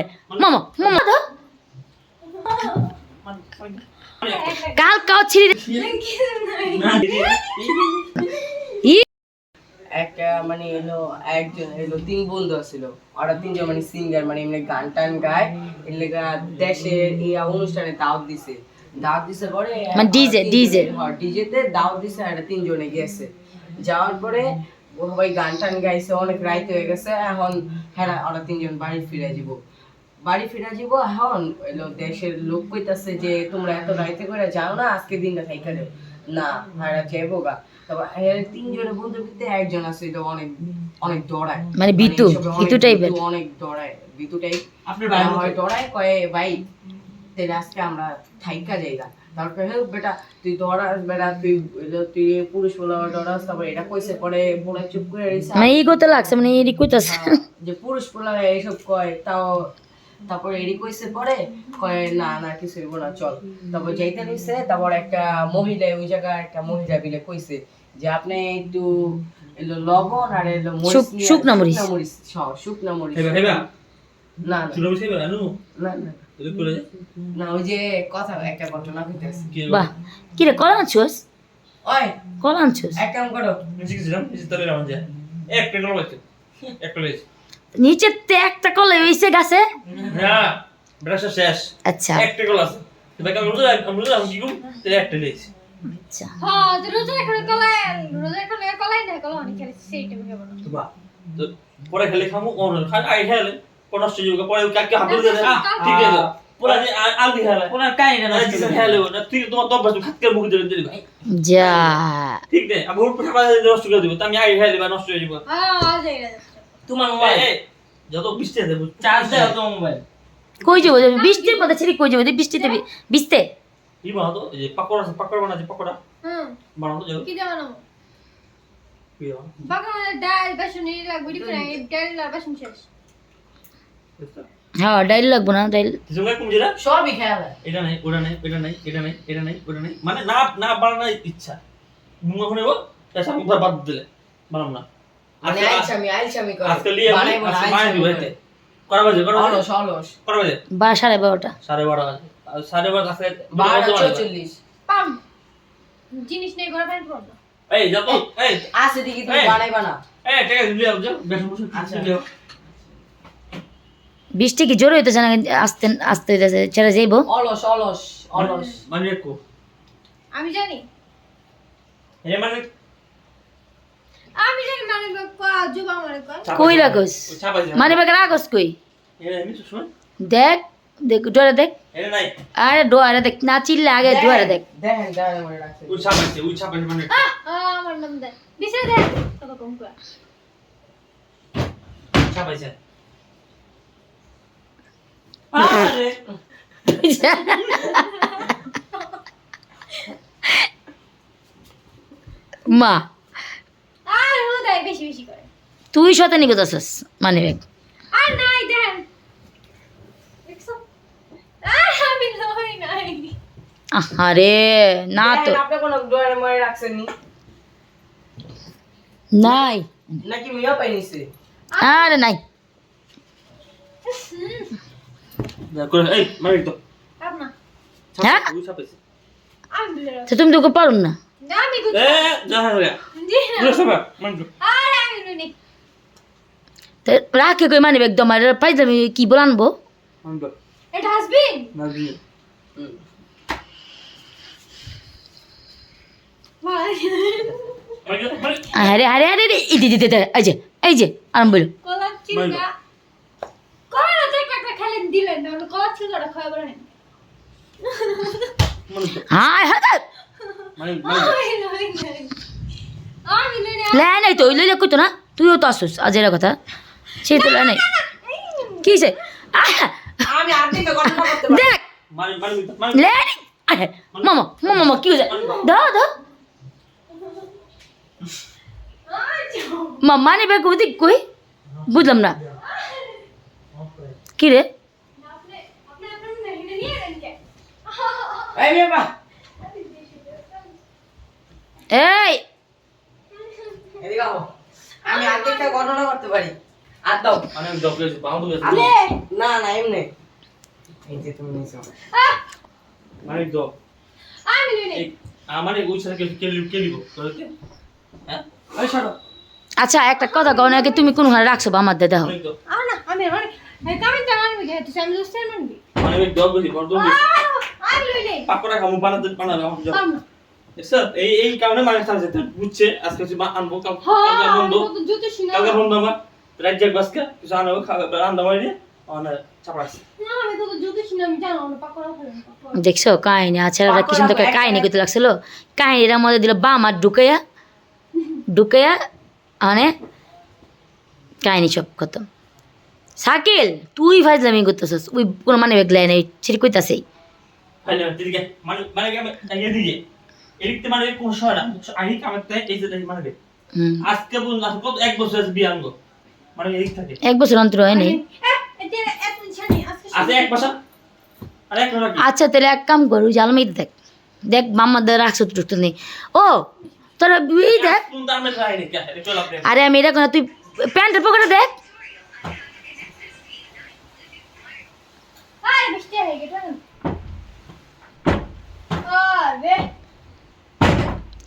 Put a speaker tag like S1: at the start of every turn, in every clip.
S1: আহে মামা। মামা তো কাল কাউ ছিড়ি
S2: একটা মানে এলো একজন এলো তিন বন্ধু ছিল ওরা তিনজন মানে সিঙ্গার মানে এমনি গান টান গায়। এর লেগা দেশের এই অনুষ্ঠানে দাওয়াত দিছে। দাওয়াত দিছে পরে
S1: মানে DJ, DJ
S2: হ্যাঁ ডিজে তে দাওয়াত দিছে আর তিনজনে গেছে। যাওয়ার পরে ও সবাই গান টান গাইছে অনেক রাইত হয়ে গেছে। এখন হ্যাঁ ওরা তিনজন বাড়ি ফিরে যাব। বাড়ি ফিরে যাব এখন। দেশের লোক কইতাছে যে তোমরা এত রাইতে করে যাও না আজকে দিনটা থাইকা না হ্যাঁ যাইবো গা। তারপর তিনজনের বন্ধুর ভিতরে একজন আছে এটা অনেক অনেক দৌড়ায়
S1: মানে বিতু, বিতু type-এর।
S2: অনেক দৌড়ায় বিতু টাইপ
S3: আপনার ভাই
S2: হয় দৌড়ায় কয়ে ভাই তাহলে আজকে আমরা থাইকা যাইগা তারপরে হে বেটা তুই দৌড়াস বেটা তুই তুই পুরুষ বলা দৌড়াস তারপর এটা কইছে পরে পুরো চুপ করে রইছে।
S1: মানে ই করতে লাগছে মানে এরই কইতাছে।
S2: হ্যাঁ, যে পুরুষ পোলা এইসব কয় তাও তারপরে এডি কইছে পরে কয় না না কিছু হইব না চল। তারপর যাইতে নিছে তারপর একটা মহিলা ওই জায়গায় একটা মহিলা বিলে কইছে যে আপনি একটু এলো লবণ আর এলো মরিচ
S1: শুকনা মরিচ।
S2: শুকনা মরিচ হ্যাঁ, না না। না না না। ওই যে কথা একটা ঘটনা কইতেছে।
S1: বাহ। কি রে কলা আনছোস?
S2: ওই।
S1: কলা আনছোস?
S2: এক কাম করো।
S3: শিখেছিলাম এই তোরে রামন যায় একটা লাগছে একটা লেগেছে
S1: নিচে তে একটা কলা হইছে গাছে
S3: হ্যাঁ ব্রাশ শেষ।
S1: আচ্ছা।
S3: একটা গেল আছে। রোজ আমি কি করব? একটা লেগেছে
S1: আচ্ছা।
S4: হ্যাঁ রোজা এখন কলাই রোজা এখন কলাই না কলাই অনেক খেলে সেইটা ভেবে বলো
S3: তো বা তো পরে খেলে খামু অন খাই আই খেলে কোন নষ্ট যোগ পরে কাকে হাবুল দে ঠিক আছে। পুরা যে আল দি খেলে
S5: ওনার কাহিনী
S3: না খেলে না। তুই তোমার দব বাজু খাতকে মুখ ধরে দিলি
S1: যা।
S3: ঠিক নেই আমি নষ্ট করে দিব। তো আমি আই খেলে বা নষ্ট হয়ে যাব।
S4: হ্যাঁ
S5: তোমার মোবাইল
S3: যত বৃষ্টি আছে
S5: চার্জ দাও তোমার মোবাইল
S1: কই যাব যাবি? বৃষ্টির মধ্যে ছেড়ে কই যাব? বৃষ্টিতে বি- ভিজতে
S3: ই বানাতো? এই যে পাকোড়া আছে পাকোড়া বানাচ্ছে পাকোড়া।
S4: হুম।
S3: বানাতো যাও
S4: কি
S3: কি?
S1: হ্যাঁ ডাইল লাগবো না
S2: সবই খেয়াল
S3: এটা নাই ওটা নাই এটা নাই এটা নাই এটা নাই ওটা নাই। মানে না না বানানোর ইচ্ছা। শুনে বাদ দিলে। বানাম না।
S2: মানে
S3: আজকে-
S2: আইছামি আইছামি করে।
S3: আজকে লিয়ে আমি
S2: বানাইবো না,
S3: আজকে বানাই দিব
S2: আইছামি
S3: এতে
S2: করে।
S3: করা বাজে? করা বাজে?
S2: অলস অলস
S3: করা বাজে?
S1: বা সাড়ে বারোটা।
S3: সাড়ে বারো বাজে। সাড়ে বারো কাছে
S2: বারোটা চৌচল্লিশ।
S4: পাম। জিনিস নেই ঘরে পানি পড়ব
S3: এই যত এই।
S2: আছে দেখি তুমি
S3: এই।
S2: বানাইবা
S3: এই ঠিক আছে লিয়ে যাও। বেশ বসে
S2: আচ্ছা।
S3: লিয়ে
S1: বৃষ্টি কি জোর হইতেছে না আসতে আসতে হইতেছে? ছেড়ে যাইবো?
S2: অলস অলস অলস।
S3: মানে
S4: আমি জানি।
S3: মানে
S4: আমি জানি মানে যুবা মানে কয়
S1: কই রাখোস
S3: ওই চাপাইছে
S1: মানে বেকার রাখোস কই?
S3: এ আমি তো শুন।
S1: দেখ দেখ ডোরে দেখ। আরে ডোয়ারে দেখ না চিল্লে আগে ডোয়ারে দেখ।
S2: দেখেন দেখেন মনে রাখছে।
S3: ওই চাপাইছে ওই চাপাইছে মানে
S4: আহ, আমার নাম দে বিছে দে কত কম কয়
S3: চাপাইছে
S1: মা।
S4: বেশি বেশি করে।
S1: তুই সাথে নিগত আছিস মানে বেগ
S4: আর নাই দেন আর
S1: না তো।
S2: আপনি কোনো ডোয়ারে মরে রাখছেন নি
S1: নাই।
S2: নাকি মিয়া পাই নিছে?
S1: আরে নাই।
S3: এই তো।
S1: হ্যাঁ? তুমি তোকে পারুন না?
S3: যা হ্যাঁ
S4: নাই
S1: তো রাখে কই মানে বেগ তোমার পাই যাবি কি বল আনব? আরে আরে আরে রে এই দে এই যে এই যে আরাম বলো
S4: দিলেন না কলা
S1: হায় হায়!
S4: লই নাই লই
S1: তো লইলে কইতো না? তুইও তো আসুস আজ এর কথা। সে তো লে নাই কি সে দেখ।
S3: মানে মানে মানে
S1: লে নাই আহে, মামা মামা কি হয়েছে দাও দাও মা মানে ওদিক কই? বুঝলাম না। কি রে
S4: আপনি আপনি আপনি নিয়ে নেন কে
S2: এই। আমি আর দিকে ঘটনা করতে পারি। আর দাও।
S3: আমি করেছি পাউন্ড করেছি
S2: আমি না। না এমনি। এই যে তুমি নিয়েছো
S3: মানে জব
S4: আমি নাই
S3: আমার এই উইসার কে কে কে লিব? তোকে হ্যাঁ? আরে ছাড়ো।
S1: আচ্ছা একটা কথা কও নাকি তুমি কোনখানে রাখছো বা আমার দেখো
S3: অনেক জব
S4: আ না আমি মানে কামিন তা মানবি কে তুই আমি দোস্তের মানবি
S3: মানে আমি জব করেছি বড়
S4: আ, আমি লই নাই
S3: পাকড়া খামু বানাতে বানাবে
S4: কাম না।
S3: স্যার এই এই কারণে মানে স্যার যেতে বুঝছে। আজকে কিছু আনব
S4: হ্যাঁ
S3: কালকে বন্ধ কালকে বন্ধ আমার। রাজ্যের বাসকে কিছু আনব মানে
S1: দেখছ কাহিনী আছে ওরা কি সুন্দর করে কাহিনী করতে লাগছিল? কাহিনীর মধ্যে দিল বাম আর ঢুকাইয়া ঢুকাইয়া মানে কাহিনী সব খতম। শাকিল তুই ফাইজলামি করতেছিস ওই কোনো মানে বেগলাই নেই সেটি কইতাছে
S3: ফাইলে মানে মানে এদিকতে মানে কোন শহর না আহি কামাতে এই যে মানে
S1: হুম।
S3: আজকে কত এক বছর আছে বিয়ে মানে এদিক থাকে।
S1: এক বছর অন্তর হয় নাই
S3: আছে এক বছর?
S1: আচ্ছা তাহলে এক কাম কর ওই দেখ। দেখ মাম্মাদের রাখছো টুকটু নেই। ও তোরা এই দেখ। আরে আমি এটা তুই প্যান্টের পকেটে দেখ।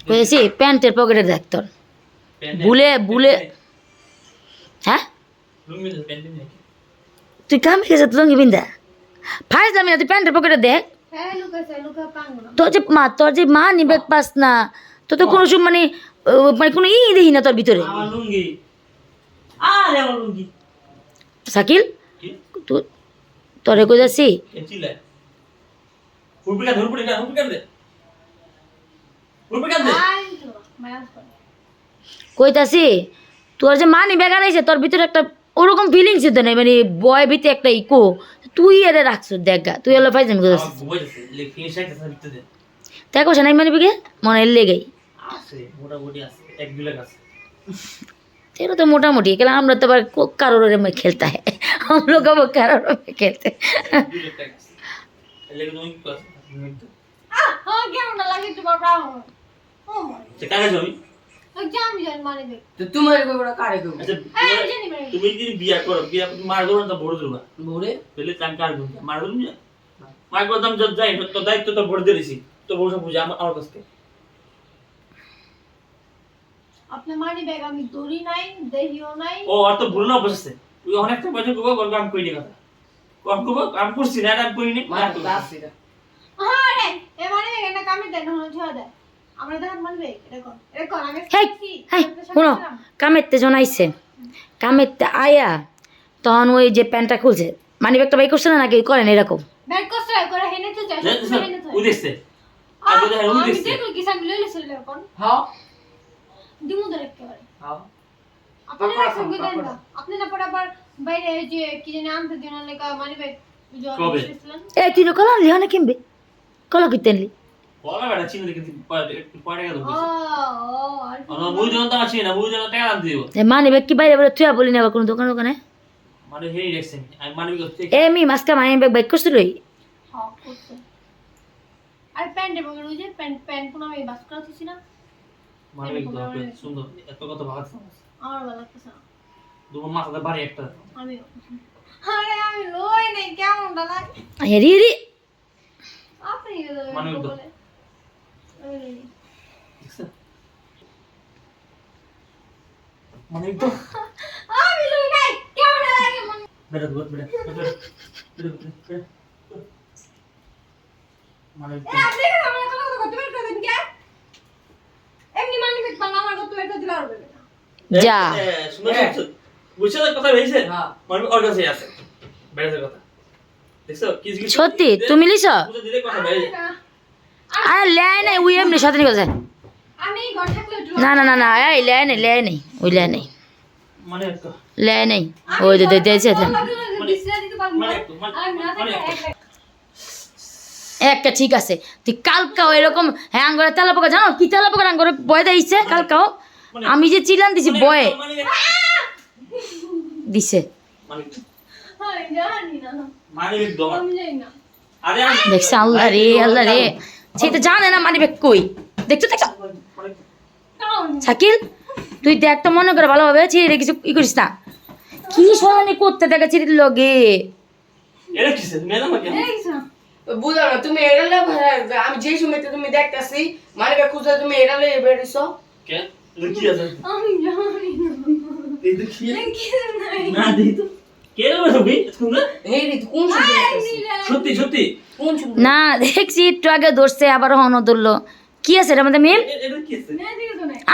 S1: কইছি প্যান্টের পকেটে দেখ তোর। বুলে- বুলে- হ্যাঁ? তুই কামে গেছে তুই লঙ্গি বিন্দা ফাইজলামি না তুই প্যান্টের পকেটে দেখ।
S4: হ্যাঁ লুকাছে লুকা পাঙ্গো না।
S1: তোর যে মা তোর যে মা নিবে পাস না তোর তো কোনো মানে মানে কোনো ই দেখি না তোর ভিতরে।
S5: আমার লুঙ্গি। আরে আমার লুঙ্গি।
S1: শাকিল?
S3: কি?
S1: তুই তোরে কই যাচ্ছি
S3: এ চিলে উড়পিকা ধরপুড়ি কা উড়পিকা দে উড়পিকা দে
S4: আই তো মায়াস করে
S1: কইতাছি তোর যে মা নিবে গাড়াইছে তোর ভিতরে একটা ওরকম ফিলিংস তো নেই মানে বয় ভিতরে একটা ইকো তুই এরে রাখছো দেখ গা তুই হলো ফাইজামি করে
S3: আমার ঘুমাই যাচ্ছে লেখি সাইতে সাইতে দে
S1: তাই কোসা নাই মানে বিগে মনে লেগেই
S3: আছে মোটামুটি আছে এক দুই লাখ আছে
S1: तेरा तो मोटा मोटी है हम लोग तो बड़ा को- करोड़ों में खेलता है हम लोग का वो करोड़ों में खेलते हैं।
S3: কাকে
S4: জামি? মানে
S2: তোমার কারে
S3: আচ্ছা
S4: আই
S3: তোমার-
S4: জানি
S3: তুমি যদি বিয়া করো বিয়া মার করো তো বড় দেবা
S2: বউরে
S3: পেলে কান কার দেবো মার করুন মার করতাম যত যাই তো দায়িত্ব তো বড় দিয়েছি তো বড় সব আমার আমার কাছে
S4: আপনার মানি ব্যাগ আমি দড়ি নাই দেহিও নাই।
S3: ও আর তো ভুল না বসেছে তুই অনেকটা বলব আমি কইনি কথা। কম করব আমি করছি না আমি করিনি।
S2: মার তো আছে এটা।
S4: হ্যাঁ রে এ কামে দেন হলো ছেড়ে দেয় মানি
S1: শোনো কামেরতে জন আইসে কামেরতে আয়া তখন ওই যে প্যান্টটা খুলছে। মানি ব্যাগটা বাই করছে না নাকি? করেন এরকম।
S3: হ্যাঁ।
S2: হ্যাঁ। হ্যাঁ
S4: না না না মানি
S1: তুই না কলা লিহনে কিনবি? কলা কিনতেন লি
S3: বলা বেটা চিনি দেখে পরে টাকা দেবো
S4: ও ও আর কি
S3: আমরা মুই যখন তো আছি না মুই যখন টাকা আনতে দিব।
S1: মানি ব্যাগ কি বাইরে বাইরে তুই বলি না আবার কোনো দোকান দোকানে
S3: মানে হেই দেখছেন আমি মানবি করতে
S1: এ মি মাসকা মানি ব্যাগ বাইক করছিল
S4: হ্যাঁ করছে। আর প্যান্ট এবং ওই যে প্যান্ট প্যান্ট কোন আমি বাস করাতেছি না।
S3: মানবি করতে সুন্দর এত কত ভালো
S4: আমার ভালো লাগতেছে না।
S3: দুটো মাথাতে বাড়ি একটা।
S4: আমি আরে আমি লই নাই কেমনটা লাগে?
S1: হেরি হেরি
S4: আপনি
S3: মানে তো।
S4: বলে আমি লই নাই।
S3: দেখছেন মানে তো
S4: আমি লই নাই লাগে মনে
S3: বেটা বেটা বেটা বেটা বেটা মানে
S4: আপনি কেন আমার কথা কথা বের করে দেন কে এমনি মানি বেট বাংলা আমার কত বের। করে দিলে আর না
S1: যা।
S3: শুনে বুঝছে কথা ভেবেছে
S2: হ্যাঁ।
S3: মানে ওর কাছে আছে। বেড়াতে কথা। দেখছ? কিছু কিছু
S1: সত্যি? তুমি লিছ?
S3: বুঝে দিলে কথা বেড়ে
S4: না,
S1: আরে লেয় নাই ওই এমনি সাথে নিয়ে গেছে
S4: আমি ঘর থাকলে একটু
S1: না না না না এই লেয় নেই লেয় নেই ওই লেয় নেই।
S3: মানে
S1: লেয় নেই ওই যে দিয়েছে
S3: মানে একটু, মানে- মানে
S1: ঠিক আছে তুই কালকাও এরকম হ্যাঁ আঙ্গরে তেলা পোকা জানো কি তেলা পোকা আঙ্গরে বয় দিছে কালকাও? আমি যে চিলান দিছি বয়ে।
S3: মানে
S1: দিছে।
S3: মানে মানে
S4: না।
S3: আরে
S1: দেখছে আল্লাহ রে আল্লাহ রে। সে তো জানে না মানিবে কই? দেখছ দেখছ শাকিল তুই দেখ তো মনে করে ভালোভাবে ছি রে কিছু ই করিস না। কি সরানি করতে থাকে চিঠির লগে?
S2: বুঝলাম না তুমি এড়ালে আমি যে সময়তে তুমি দেখতেছি মানিকা খুঁজে তুমি এড়ালে বেরিয়েছ
S3: কে? কি আছে?
S4: আমি জানি না
S3: দেখি তো।
S1: না দেখছি একটু আগে ধরছে আবার হন ধরলো। কি আছে
S3: এটা কি আছে?
S4: না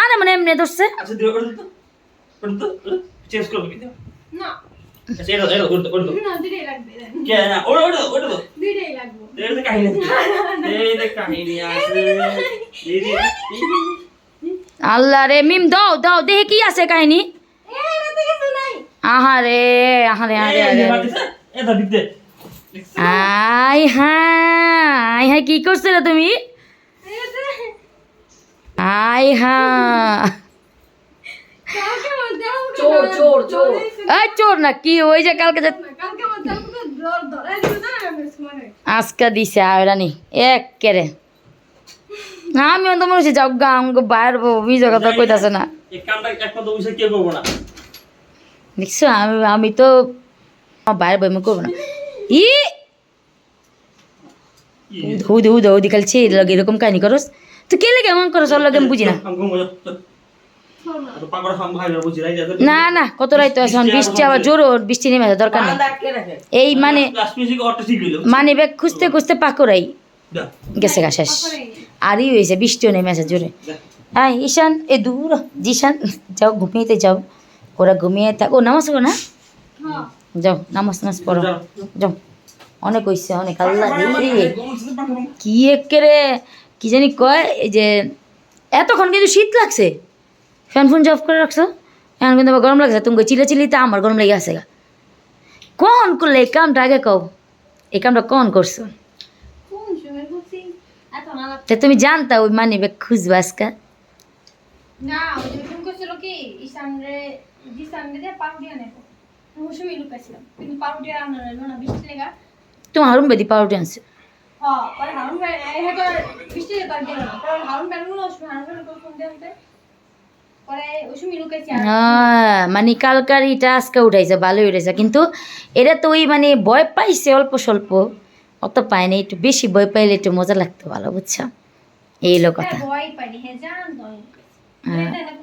S1: আরে মানে এমনি ধরছে।
S3: আচ্ছা আচ্ছা
S1: আল্লাহ রে মিম দাও দাও দেখে কি আছে কাহিনী। আহারে আহারে আহারে আহারে। আই হ্যাঁ আই হ্যাঁ কি করছ রে তুমি? আই হ্যাঁ।
S4: আমাকে
S2: চোর,
S1: না কি ওই যে কালকে
S4: মানে
S1: দিছে আয়রানি এক কেরে আমি তো মনে হচ্ছে যাও গা আমাকে বাইর বিজ কথা কইতাছে না। দেখছ আমি আমি তো বাইরে বই করব না ই উদে উদে উদি কাল ছে লগে এরকম কাহিনী করস তো কে লেগে এমন করস ওর লগে আমি বুঝি না
S3: তো
S1: না না কত রাইতো আছে এখন বৃষ্টি আবার জোর বৃষ্টি নেমে দরকার নেই এই মানে মানে ব্যাগ খুঁজতে খুঁজতে পাকড়াই গেছে গা শেষ আরই হয়েছে বৃষ্টিও নেমে আছে জোরে হ্যাঁ ঈশান এ দূর জিশান যাও ঘুমিয়েতে যাও ওরা ঘুমিয়ে থাক ও নামাজ পড়ো না?
S4: হ্যাঁ।
S1: যাও নামাজ নামাজ পড়ো।
S3: যাও।
S1: অনেক হয়েছে অনেক। আল্লাহ কি একেরে কি জানি কয় এই যে এতক্ষণ কিন্তু শীত লাগছে। ফ্যান ফোন জব করে রাখছো? এখন কিন্তু আবার গরম লাগছে তুমি চিলে চিলিতে আমার গরম লেগে আছে গা। কখন করলে এই কামটা আগে কও? এই কামটা কখন করছ?
S4: কোন করছি?
S1: তা তুমি জানতা ওই মানি ব্যাগ খুঁজবা আজকা?
S4: না ওই কি ঈশান রে দিয়ে পাউডি লুকাইছিলাম কিন্তু পাউডি না বৃষ্টি লেগা।
S1: হারুন বেদি পাউডার আনছে।
S4: হ্যাঁ পরে হারুন ভাই এই বৃষ্টি লেগে তার গেল পরে হারুন ভাই গুলো হারুন ভাই ফোন দিয়ে পরে ওই সময় লুকাইছি আর
S1: আহ, মানে কালকার ইটা আজকে উঠাইছে ভালোই উঠেছে কিন্তু এটা তো ওই মানে ভয় পাইছে অল্প স্বল্প। অত পায়নি একটু বেশি ভয় পাইলে একটু মজা লাগতো ভালো বুঝছ এই হলো কথা।
S4: এটা না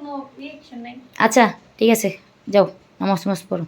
S1: আচ্ছা ঠিক আছে। যাও নামাজ নামাজ পড়ো